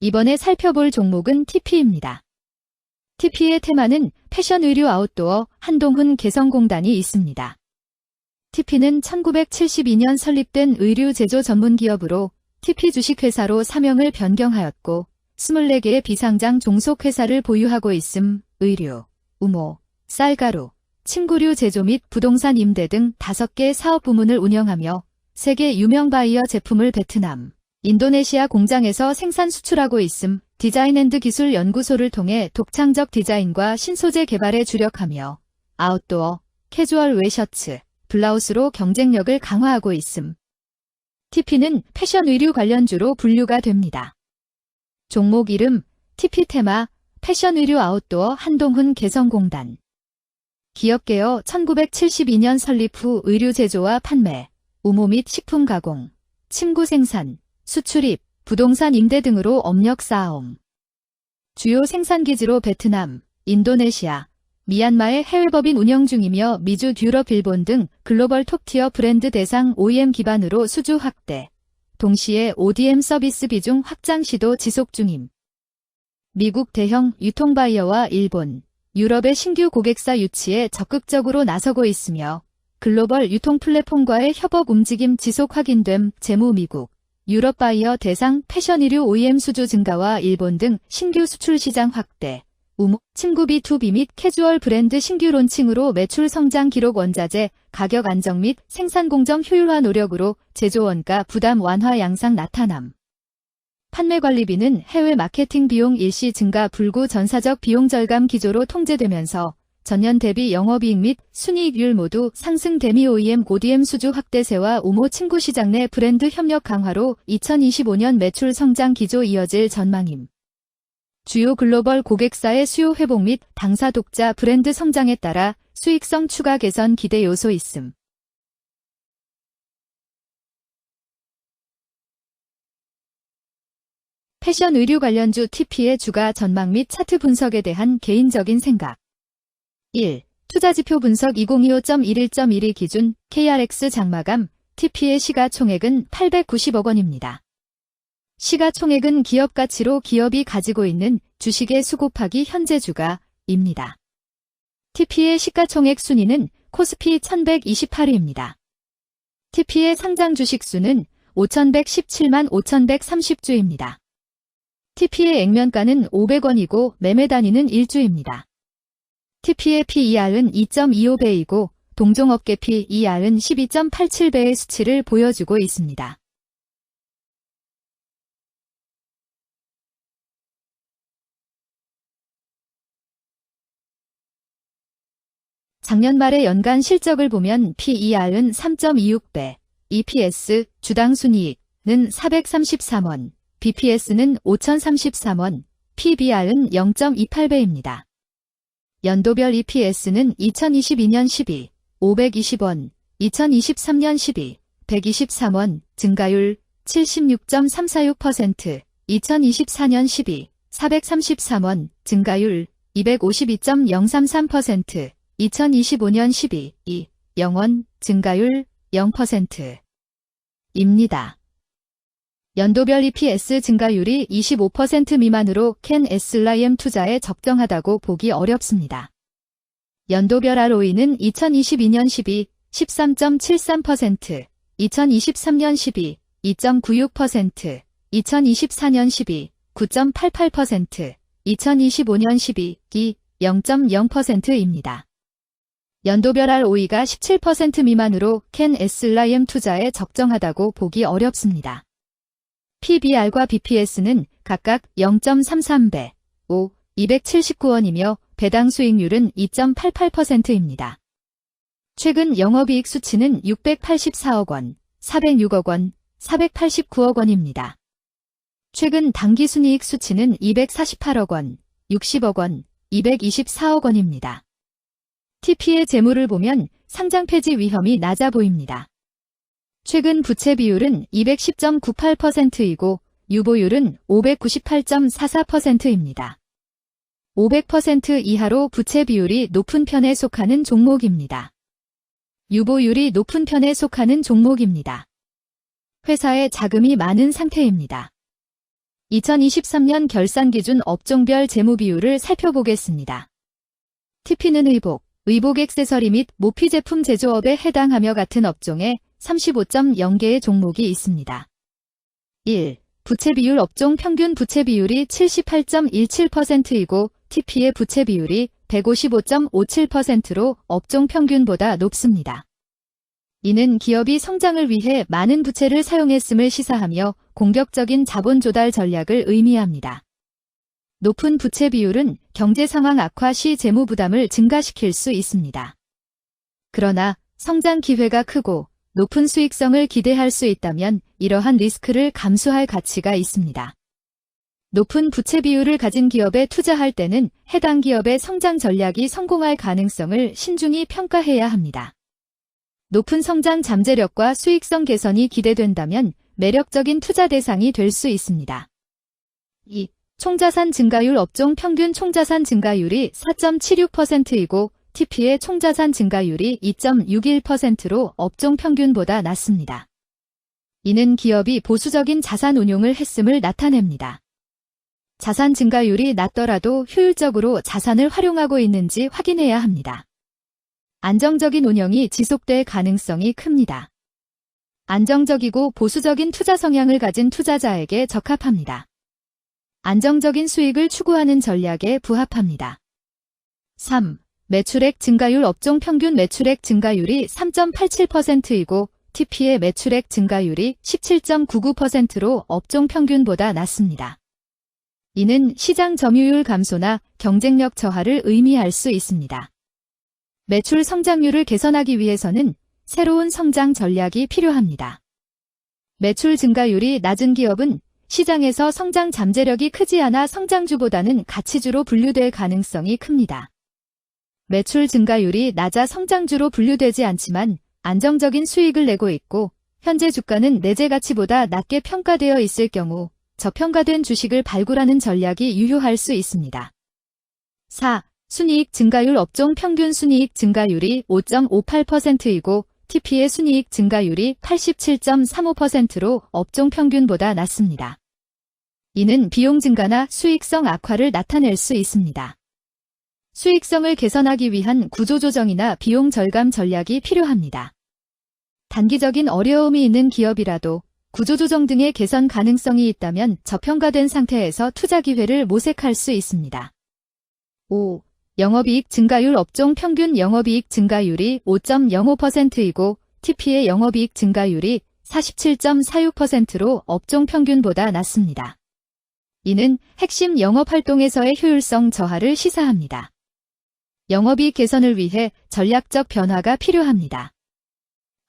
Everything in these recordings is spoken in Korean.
이번에 살펴볼 종목은 TP입니다. TP의 테마는 패션 의류 아웃도어 한동훈 개성공단이 있습니다. TP는 1972년 설립된 의류 제조 전문 기업으로 TP 주식회사로 사명을 변경하였고 24개의 비상장 종속회사를 보유하고 있음 의류, 우모, 쌀가루, 침구류 제조 및 부동산 임대 등 5개 사업 부문을 운영하며 세계 유명 바이어 제품을 베트남, 인도네시아 공장에서 생산 수출하고 있음 디자인앤드 기술 연구소를 통해 독창적 디자인과 신소재 개발에 주력하며 아웃도어, 캐주얼 웨셔츠, 블라우스로 경쟁력을 강화하고 있음. TP는 패션 의류 관련주로 분류가 됩니다. 종목 이름 TP 테마 패션 의류 아웃도어 한동훈 개성공단 기업개요 1972년 설립 후 의류 제조와 판매, 우모 및 식품 가공, 침구 생산, 수출입, 부동산 임대 등으로 업력 쌓아옴. 주요 생산기지로 베트남, 인도네시아, 미얀마의 해외법인 운영 중이며 미주 유럽 일본 등 글로벌 톱티어 브랜드 대상 OEM 기반으로 수주 확대, 동시에 ODM 서비스 비중 확장 시도 지속 중임. 미국 대형 유통바이어와 일본, 유럽의 신규 고객사 유치에 적극적으로 나서고 있으며 글로벌 유통 플랫폼과의 협업 움직임 지속 확인됨 재무 미국, 유럽 바이어 대상 패션 의류 OEM 수주 증가와 일본 등 신규 수출 시장 확대, 우모, 침구 B2B 및 캐주얼 브랜드 신규 론칭으로 매출 성장 기록 원자재, 가격 안정 및 생산 공정 효율화 노력으로 제조 원가 부담 완화 양상 나타남. 판매 관리비는 해외 마케팅 비용 일시 증가 불구 전사적 비용 절감 기조로 통제되면서 전년 대비 영업이익 및 순이익률 모두 상승 대미 OEM ODM 수주 확대세와 우모 친구 시장 내 브랜드 협력 강화로 2025년 매출 성장 기조 이어질 전망임. 주요 글로벌 고객사의 수요 회복 및 당사 독자 브랜드 성장에 따라 수익성 추가 개선 기대 요소 있음. 패션 의류 관련주 TP의 주가 전망 및 차트 분석에 대한 개인적인 생각 1. 투자지표 분석 2025.11.12 기준 KRX 장마감 TP의 시가총액은 890억 원입니다. 시가총액은 기업 가치로 기업이 가지고 있는 주식의 수 곱하기 현재 주가입니다. TP의 시가총액 순위는 코스피 1128위입니다. TP의 상장 주식 수는 5117만 5130주입니다. TP의 액면가는 500원이고 매매 단위는 1주입니다. TP의 PER은 2.25배이고 동종업계 PER은 12.87배의 수치를 보여주고 있습니다. 작년 말의 연간 실적을 보면 PER은 3.26배, EPS, 주당 순이익은 433원, BPS는 5033원, PBR은 0.28배입니다. 연도별 EPS는 2022년 12, 520원, 2023년 12, 123원, 증가율 76.346%, 2024년 12, 433원, 증가율 252.033%, 2025년 12, 2, 0원, 증가율 0%. 입니다. 연도별 EPS 증가율이 25% 미만으로 캔 에슬라이엠 투자에 적정하다고 보기 어렵습니다. 연도별 ROE는 2022년 12, 13.73%, 2023년 12, 2.96%, 2024년 12, 9.88%, 2025년 12, 2, 0.0%입니다. 연도별 ROE가 17% 미만으로 캔 에슬라이엠 투자에 적정하다고 보기 어렵습니다. PBR과 BPS는 각각 0.33배, 5, 279원이며 배당 수익률은 2.88%입니다. 최근 영업이익 수치는 684억 원, 406억 원, 489억 원입니다. 최근 당기순이익 수치는 248억 원, 60억 원, 224억 원입니다. TP의 재물을 보면 상장 폐지 위험이 낮아 보입니다. 최근 부채 비율은 210.98%이고 유보율은 598.44%입니다. 500% 이하로 부채 비율이 높은 편에 속하는 종목입니다. 유보율이 높은 편에 속하는 종목입니다. 회사에 자금이 많은 상태입니다. 2023년 결산 기준 업종별 재무 비율을 살펴보겠습니다. TP는 의복, 의복 액세서리 및 모피 제품 제조업에 해당하며 같은 업종에 35.0개의 종목이 있습니다. 1. 부채 비율 업종 평균 부채 비율이 78.17%이고 TP의 부채 비율이 155.57%로 업종 평균보다 높습니다. 이는 기업이 성장을 위해 많은 부채를 사용했음을 시사하며 공격적인 자본 조달 전략을 의미합니다. 높은 부채 비율은 경제 상황 악화 시 재무 부담을 증가시킬 수 있습니다. 그러나 성장 기회가 크고 높은 수익성을 기대할 수 있다면 이러한 리스크를 감수할 가치가 있습니다. 높은 부채 비율을 가진 기업에 투자할 때는 해당 기업의 성장 전략이 성공할 가능성을 신중히 평가해야 합니다. 높은 성장 잠재력과 수익성 개선이 기대된다면 매력적인 투자 대상이 될 수 있습니다. 2. 총자산 증가율 업종 평균 총자산 증가율이 4.76%이고 TP의 총자산 증가율이 2.61%로 업종 평균보다 낮습니다. 이는 기업이 보수적인 자산 운용을 했음을 나타냅니다. 자산 증가율이 낮더라도 효율적으로 자산을 활용하고 있는지 확인해야 합니다. 안정적인 운영이 지속될 가능성이 큽니다. 안정적이고 보수적인 투자 성향을 가진 투자자에게 적합합니다. 안정적인 수익을 추구하는 전략에 부합합니다. 3. 매출액 증가율 업종 평균 매출액 증가율이 3.87%이고 TP의 매출액 증가율이 17.99%로 업종 평균보다 낮습니다. 이는 시장 점유율 감소나 경쟁력 저하를 의미할 수 있습니다. 매출 성장률을 개선하기 위해서는 새로운 성장 전략이 필요합니다. 매출 증가율이 낮은 기업은 시장에서 성장 잠재력이 크지 않아 성장주보다는 가치주로 분류될 가능성이 큽니다. 매출 증가율이 낮아 성장주로 분류되지 않지만 안정적인 수익을 내고 있고 현재 주가는 내재 가치보다 낮게 평가되어 있을 경우 저평가된 주식을 발굴하는 전략이 유효할 수 있습니다. 4. 순이익 증가율 업종 평균 순이익 증가율이 5.58%이고 TP의 순이익 증가율이 87.35%로 업종 평균보다 낮습니다. 이는 비용 증가나 수익성 악화를 나타낼 수 있습니다. 수익성을 개선하기 위한 구조조정이나 비용 절감 전략이 필요합니다. 단기적인 어려움이 있는 기업이라도 구조조정 등의 개선 가능성이 있다면 저평가된 상태에서 투자 기회를 모색할 수 있습니다. 5. 영업이익 증가율 업종 평균 영업이익 증가율이 5.05%이고 TP의 영업이익 증가율이 47.46%로 업종 평균보다 낮습니다. 이는 핵심 영업 활동에서의 효율성 저하를 시사합니다. 영업이익 개선을 위해 전략적 변화가 필요합니다.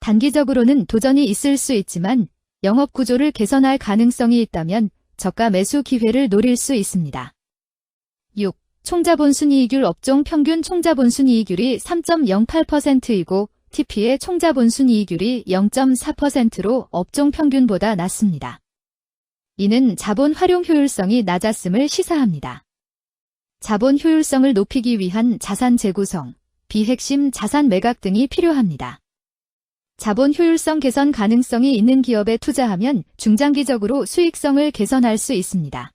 단기적으로는 도전이 있을 수 있지만 영업 구조를 개선할 가능성이 있다면 저가 매수 기회를 노릴 수 있습니다. 6. 총자본 순이익률 업종 평균 총자본 순이익률이 3.08%이고 TP의 총자본 순이익률이 0.4%로 업종 평균보다 낮습니다. 이는 자본 활용 효율성이 낮았음을 시사합니다. 자본 효율성을 높이기 위한 자산 재구성, 비핵심 자산 매각 등이 필요합니다. 자본 효율성 개선 가능성이 있는 기업에 투자하면 중장기적으로 수익성을 개선할 수 있습니다.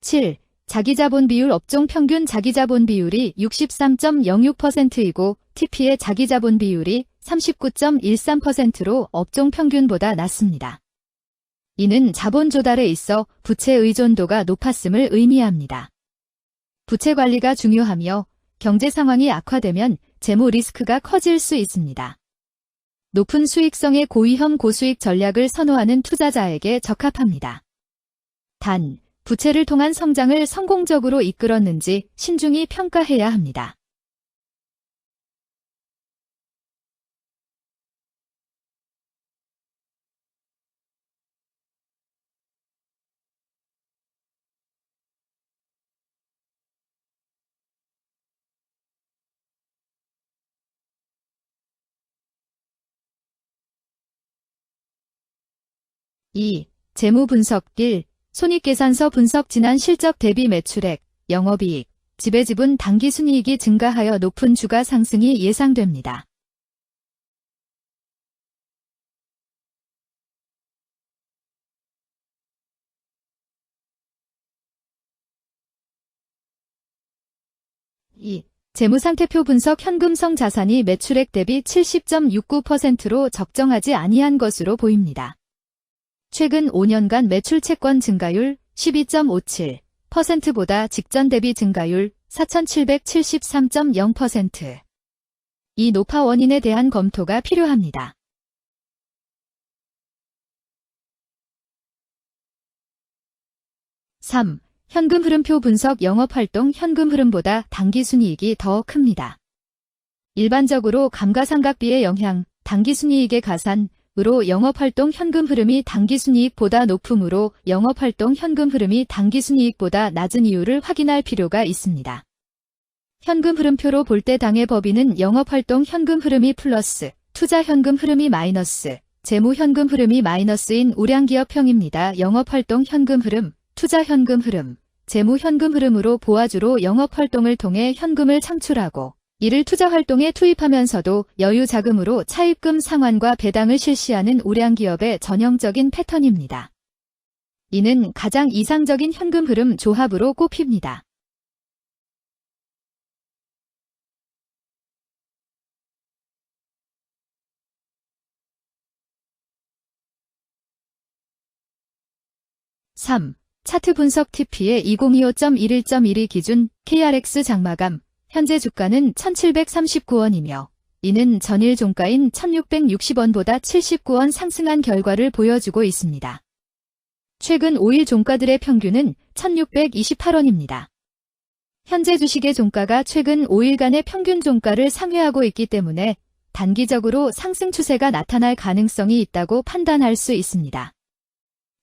7. 자기자본 비율 업종 평균 자기자본 비율이 63.06%이고 TP의 자기자본 비율이 39.13%로 업종 평균보다 낮습니다. 이는 자본 조달에 있어 부채 의존도가 높았음을 의미합니다. 부채 관리가 중요하며 경제 상황이 악화되면 재무 리스크가 커질 수 있습니다. 높은 수익성의 고위험 고수익 전략을 선호하는 투자자에게 적합합니다. 단, 부채를 통한 성장을 성공적으로 이끌었는지 신중히 평가해야 합니다. 2. 재무분석 1. 손익계산서 분석 지난 실적 대비 매출액, 영업이익, 지배지분 당기순이익이 증가하여 높은 주가 상승이 예상됩니다. 이 재무상태표 분석 현금성 자산이 매출액 대비 70.69%로 적정하지 아니한 것으로 보입니다. 최근 5년간 매출 채권 증가율 12.57%보다 직전 대비 증가율 4,773.0%. 이 노파 원인에 대한 검토가 필요합니다. (3) 현금 흐름표 분석 영업활동 현금 흐름보다 당기순이익이 더 큽니다. 일반적으로 감가상각비의 영향, 당기순이익의 가산 으로 영업활동 현금 흐름이 당기순이익보다 높으므로 영업활동 현금 흐름이 당기순이익보다 낮은 이유를 확인할 필요가 있습니다. 현금 흐름표로 볼 때 당해 법인은 영업활동 현금 흐름이 플러스, 투자 현금 흐름이 마이너스, 재무 현금 흐름이 마이너스인 우량기업형입니다. 영업활동 현금 흐름, 투자 현금 흐름, 재무 현금 흐름으로 보아주로 영업활동을 통해 현금을 창출하고 이를 투자 활동에 투입하면서도 여유 자금으로 차입금 상환과 배당을 실시하는 우량 기업의 전형적인 패턴입니다. 이는 가장 이상적인 현금 흐름 조합으로 꼽힙니다. (3) 차트 분석 TP의 2025.11.12 기준 KRX 장마감 현재 주가는 1739원이며 이는 전일 종가인 1660원보다 79원 상승한 결과를 보여주고 있습니다. 최근 5일 종가들의 평균은 1628원입니다. 현재 주식의 종가가 최근 5일간의 평균 종가를 상회하고 있기 때문에 단기적으로 상승 추세가 나타날 가능성이 있다고 판단할 수 있습니다.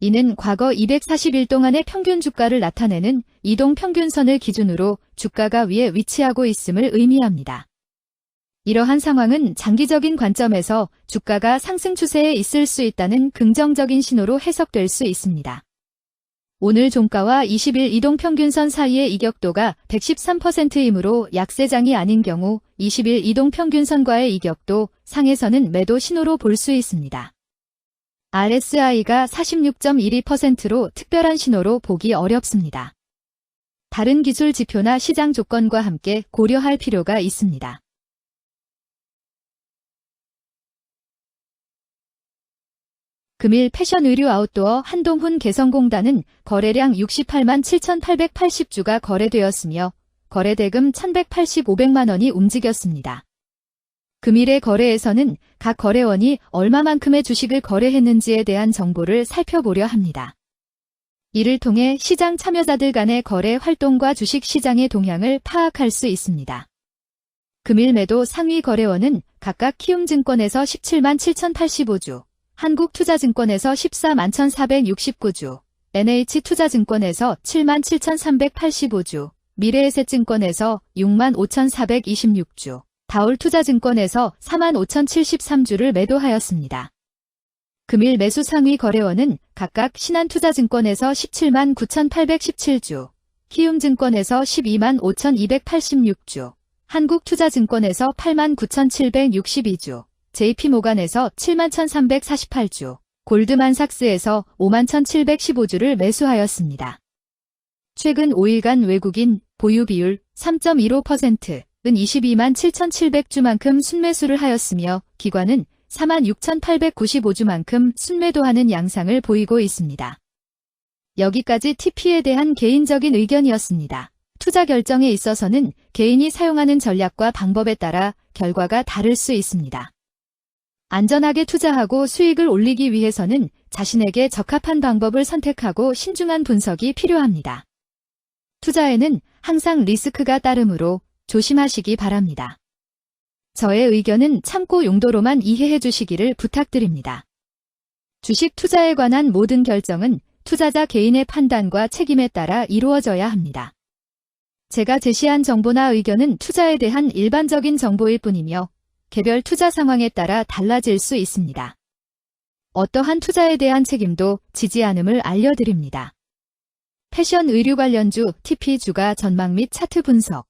이는 과거 240일 동안의 평균 주가를 나타내는 이동 평균선을 기준으로 주가가 위에 위치하고 있음을 의미합니다. 이러한 상황은 장기적인 관점에서 주가가 상승 추세에 있을 수 있다는 긍정적인 신호로 해석될 수 있습니다. 오늘 종가와 20일 이동 평균선 사이의 이격도가 113%이므로 약세장이 아닌 경우 20일 이동 평균선과의 이격도 상에서는 매도 신호로 볼 수 있습니다. RSI가 46.12%로 특별한 신호로 보기 어렵습니다. 다른 기술 지표나 시장 조건과 함께 고려할 필요가 있습니다. 금일 패션 의류 아웃도어 한동훈 개성공단은 거래량 68만 7,880주가 거래되었으며 거래대금 1,185백만 원이 움직였습니다. 금일의 거래에서는 각 거래원이 얼마만큼의 주식을 거래했는지에 대한 정보를 살펴보려 합니다. 이를 통해 시장 참여자들 간의 거래 활동과 주식 시장의 동향을 파악할 수 있습니다. 금일 매도 상위 거래원은 각각 키움증권에서 17만 7,085주, 한국투자증권에서 14만 1,469주, NH투자증권에서 7만 7,385주, 미래에셋증권에서 6만 5,426주, 다울투자증권에서 45,073주를 매도하였습니다. 금일 매수 상위 거래원은 각각 신한투자증권에서 17만 9,817주, 키움증권에서 12만 5,286주, 한국투자증권에서 8만 9,762주, JP모간에서 7만 1,348주, 골드만삭스에서 5만 1,715주를 매수하였습니다. 최근 5일간 외국인 보유 비율 3.15%, 은 22만 7,700주만큼 순매수를 하였으며 기관은 4만 6,895주만큼 순매도 하는 양상을 보이고 있습니다. 여기까지 TP에 대한 개인적인 의견이었습니다. 투자 결정에 있어서는 개인이 사용하는 전략과 방법에 따라 결과가 다를 수 있습니다. 안전하게 투자하고 수익을 올리기 위해서는 자신에게 적합한 방법을 선택하고 신중한 분석이 필요합니다. 투자에는 항상 리스크가 따르므로 조심하시기 바랍니다. 저의 의견은 참고 용도로만 이해해 주시기를 부탁드립니다. 주식 투자에 관한 모든 결정은 투자자 개인의 판단과 책임에 따라 이루어져야 합니다. 제가 제시한 정보나 의견은 투자에 대한 일반적인 정보일 뿐이며 개별 투자 상황에 따라 달라질 수 있습니다. 어떠한 투자에 대한 책임도 지지 않음을 알려드립니다. 패션 의류 관련주 TP 주가 전망 및 차트 분석